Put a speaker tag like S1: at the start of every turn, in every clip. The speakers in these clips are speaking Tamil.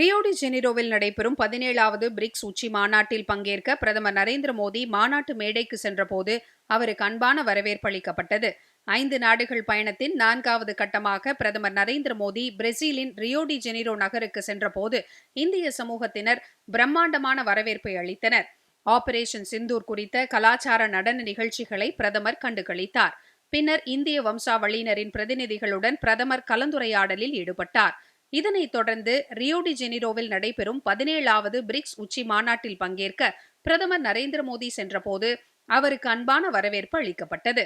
S1: ரியோடி ஜெனிரோவில் நடைபெறும் பதினேழாவது பிரிக்ஸ் உச்சி மாநாட்டில் பங்கேற்க பிரதமர் நரேந்திர மோடி மாநாட்டு மேடைக்கு சென்றபோது அவருக்கு அன்பான வரவேற்பு அளிக்கப்பட்டது. ஐந்து நாடுகள் பயணத்தின் நான்காவது கட்டமாக பிரதமர் நரேந்திர மோடி பிரேசிலின் ரியோடி ஜெனிரோ நகருக்கு சென்றபோது இந்திய சமூகத்தினர் பிரம்மாண்டமான வரவேற்பை அளித்தனர். ஆபரேஷன் சிந்தூர் குறித்த கலாச்சார நடன நிகழ்ச்சிகளை பிரதமர் கண்டுகளித்தார். பின்னர் இந்திய வம்சாவளியினரின் பிரதிநிதிகளுடன் பிரதமர் கலந்துரையாடலில் ஈடுபட்டார். இதனைத் தொடர்ந்து ரியோடி ஜெனிரோவில் நடைபெறும் பதினேழாவது பிரிக்ஸ் உச்சி மாநாட்டில் பங்கேற்க பிரதமர் நரேந்திர மோடி சென்றபோது அவருக்கு அன்பான வரவேற்பு அளிக்கப்பட்டது.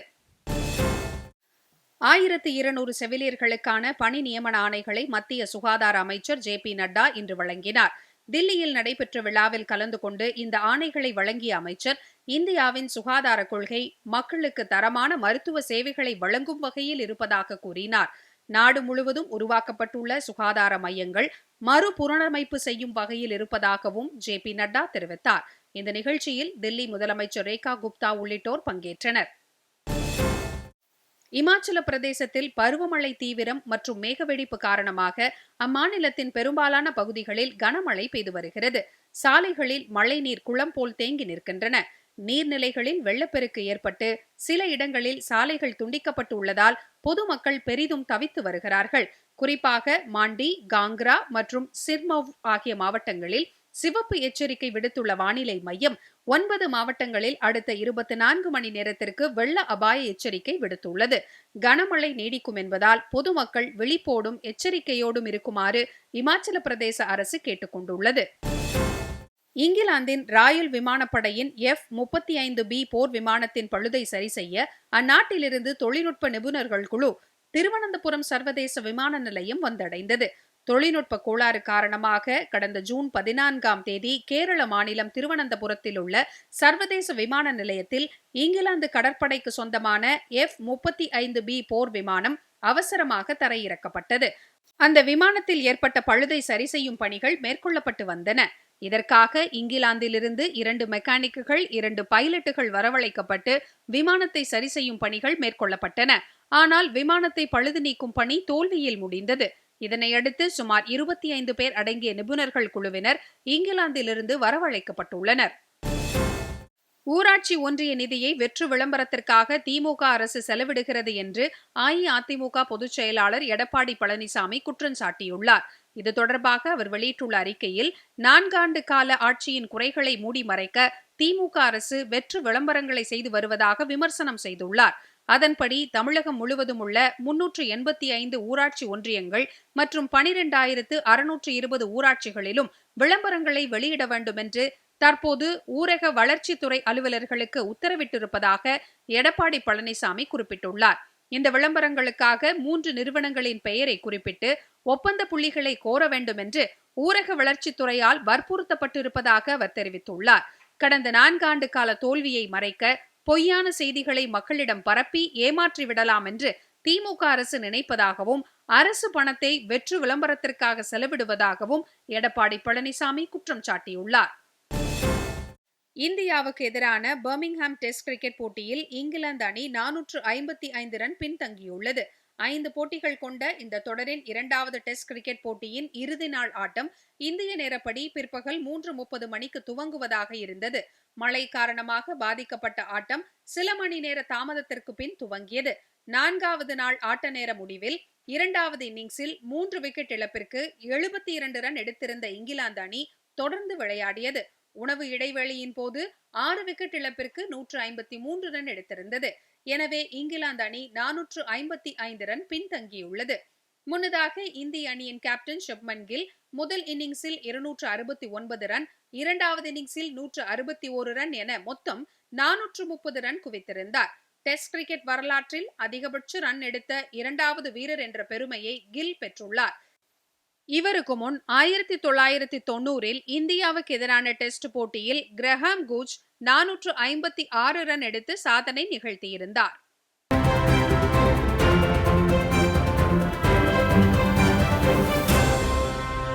S1: ஆயிரத்து இருநூறு செவிலியர்களுக்கான பணி நியமன ஆணைகளை மத்திய சுகாதார அமைச்சர் ஜே பி நட்டா இன்று வழங்கினார். தில்லியில் நடைபெற்ற விழாவில் கலந்து கொண்டு இந்த ஆணைகளை வழங்கிய அமைச்சர் இந்தியாவின் சுகாதார கொள்கை மக்களுக்கு தரமான மருத்துவ சேவைகளை வழங்கும் வகையில் இருப்பதாக கூறினார். நாடு முழுவதும் உருவாக்கப்பட்டுள்ள சுகாதார மையங்கள் மறுபுனரமைப்பு செய்யும் வகையில் இருப்பதாகவும் ஜே பி நட்டா தெரிவித்தார். இந்த நிகழ்ச்சியில் தில்லி முதலமைச்சர் ரேகா குப்தா உள்ளிட்டோர் பங்கேற்றனர். இமாச்சல பிரதேசத்தில் பருவமழை தீவிரம் மற்றும் மேகவெடிப்பு காரணமாக அம்மாநிலத்தின் பெரும்பாலான பகுதிகளில் கனமழை பெய்து வருகிறது. சாலைகளில் மழைநீர் குளம் போல் தேங்கி நிற்கின்றன. நீர்நிலைகளில் வெள்ளப்பெருக்கு ஏற்பட்டு சில இடங்களில் சாலைகள் துண்டிக்கப்பட்டு உள்ளதால் பொதுமக்கள் பெரிதும் தவித்து வருகிறார்கள். குறிப்பாக மாண்டி காங்க்ரா மற்றும் சிர்மவ் ஆகிய மாவட்டங்களில் சிவப்பு எச்சரிக்கை விடுத்துள்ள வானிலை மையம் ஒன்பது மாவட்டங்களில் அடுத்த இருபத்தி நான்கு மணி நேரத்திற்கு வெள்ள அபாய எச்சரிக்கை விடுத்துள்ளது. கனமழை நீடிக்கும் என்பதால் பொதுமக்கள் விழிப்போடும் எச்சரிக்கையோடும் இருக்குமாறு இமாச்சல பிரதேச அரசு கேட்டுக்கொண்டுள்ளது. இங்கிலாந்தின் ராயல் விமானப்படையின் எஃப் முப்பத்தி ஐந்து பி போர் விமானத்தின் பழுதை சரி செய்ய அந்நாட்டிலிருந்து தொழில்நுட்ப நிபுணர்கள் குழு திருவனந்தபுரம் சர்வதேச விமான நிலையம் வந்தடைந்தது. தொழில்நுட்ப கோளாறு காரணமாக கடந்த ஜூன் பதினான்காம் தேதி கேரள மாநிலம் திருவனந்தபுரத்தில் உள்ள சர்வதேச விமான நிலையத்தில் இங்கிலாந்து கடற்படைக்கு சொந்தமான எஃப் முப்பத்தி ஐந்து பி போர் விமானம் அவசரமாக தரையிறக்கப்பட்டது. அந்த விமானத்தில் ஏற்பட்ட பழுதை சரி செய்யும் பணிகள் மேற்கொள்ளப்பட்டு வந்தன. இதற்காக இங்கிலாந்திலிருந்து இரண்டு மெக்கானிக்குகள் இரண்டு பைலட்டுகள் வரவழைக்கப்பட்டு விமானத்தை சரி செய்யும் பணிகள் மேற்கொள்ளப்பட்டன. ஆனால் விமானத்தை பழுது நீக்கும் பணி தோல்வியில் முடிந்தது. இதனையடுத்து சுமார் இருபத்தி ஐந்து பேர் அடங்கிய நிபுணர்கள் குழுவினர் இங்கிலாந்திலிருந்து வரவழைக்கப்பட்டுள்ளனர். ஊராட்சி ஒன்றிய நிதியை வெற்று விளம்பரத்திற்காக திமுக அரசு செலவிடுகிறது என்று அஇஅதிமுக பொதுச் செயலாளர் எடப்பாடி பழனிசாமி குற்றம் சாட்டியுள்ளார். இது தொடர்பாக அவர் வெளியிட்டுள்ள அறிக்கையில் நான்காண்டு கால ஆட்சியின் குறைகளை மூடி மறைக்க திமுக அரசு வெற்று விளம்பரங்களை செய்து வருவதாக விமர்சனம் செய்துள்ளார். அதன்படி தமிழகம் முழுவதும் உள்ள முன்னூற்று எண்பத்தி ஐந்து ஊராட்சி ஒன்றியங்கள் மற்றும் பனிரெண்டாயிரத்து அறுநூற்று இருபது ஊராட்சிகளிலும் விளம்பரங்களை வெளியிட வேண்டும் என்று தற்போது ஊரக வளர்ச்சித்துறை அலுவலர்களுக்கு உத்தரவிட்டிருப்பதாக எடப்பாடி பழனிசாமி குறிப்பிட்டுள்ளார். இந்த விளம்பரங்களுக்காக மூன்று நிறுவனங்களின் பெயரை குறிப்பிட்டு ஒப்பந்த புள்ளிகளை கோர வேண்டும் என்று ஊரக வளர்ச்சித்துறையால் வற்புறுத்தப்பட்டிருப்பதாக அவர் தெரிவித்துள்ளார். கடந்த நான்காண்டு கால தோல்வியை மறைக்க பொய்யான செய்திகளை மக்களிடம் பரப்பி ஏமாற்றி விடலாம் என்று திமுக அரசு நினைப்பதாகவும் அரசு பணத்தை வெற்று விளம்பரத்திற்காக செலவிடுவதாகவும் எடப்பாடி பழனிசாமி குற்றம் சாட்டியுள்ளார். இந்தியாவுக்கு எதிரான பர்மிங்ஹாம் டெஸ்ட் கிரிக்கெட் போட்டியில் இங்கிலாந்து அணி நானூற்று ஐம்பத்தி ஐந்து ரன் பின்தங்கியுள்ளது. ஐந்து போட்டிகள் கொண்ட இந்த தொடரின் இரண்டாவது டெஸ்ட் கிரிக்கெட் போட்டியின் இறுதி நாள் ஆட்டம் இந்திய நேரப்படி பிற்பகல் மூன்று முப்பது மணிக்கு துவங்குவதாக இருந்தது. மழை காரணமாக பாதிக்கப்பட்ட ஆட்டம் சில மணி நேர தாமதத்திற்கு பின் துவங்கியது. நான்காவது நாள் ஆட்ட நேர முடிவில் இரண்டாவது இன்னிங்ஸில் மூன்று விக்கெட் இழப்பிற்கு எழுபத்தி இரண்டு ரன் எடுத்திருந்த இங்கிலாந்து அணி தொடர்ந்து விளையாடியது. உணவு இடைவேளையின் போது ஆறு விக்கெட் இழப்பிற்கு நூற்று ஐம்பத்தி மூன்று ரன் எடுத்திருந்தது. எனவே இங்கிலாந்து அணி நானூற்று ஐம்பத்தி ஐந்து ரன் பின்தங்கியுள்ளது. முன்னதாக இந்திய அணியின் கேப்டன் ஷப்மன் கில் முதல் இன்னிங்ஸில் இருநூற்று அறுபத்தி ஒன்பது ரன் இரண்டாவது இன்னிங்ஸில் நூற்று அறுபத்தி ஒரு ரன் என மொத்தம் நானூற்று முப்பது ரன் குவித்திருந்தார். டெஸ்ட் கிரிக்கெட் வரலாற்றில் அதிகபட்ச ரன் எடுத்த இரண்டாவது வீரர் என்ற பெருமையை கில் பெற்றுள்ளார். இவருக்கு முன் ஆயிரத்தி தொள்ளாயிரத்தி தொண்ணூறில் இந்தியாவுக்கு எதிரான டெஸ்ட் போட்டியில் கிரஹாம் கூச் நானூற்று ஐம்பத்தி ஆறு ரன் எடுத்து சாதனை நிகழ்த்தியிருந்தார்.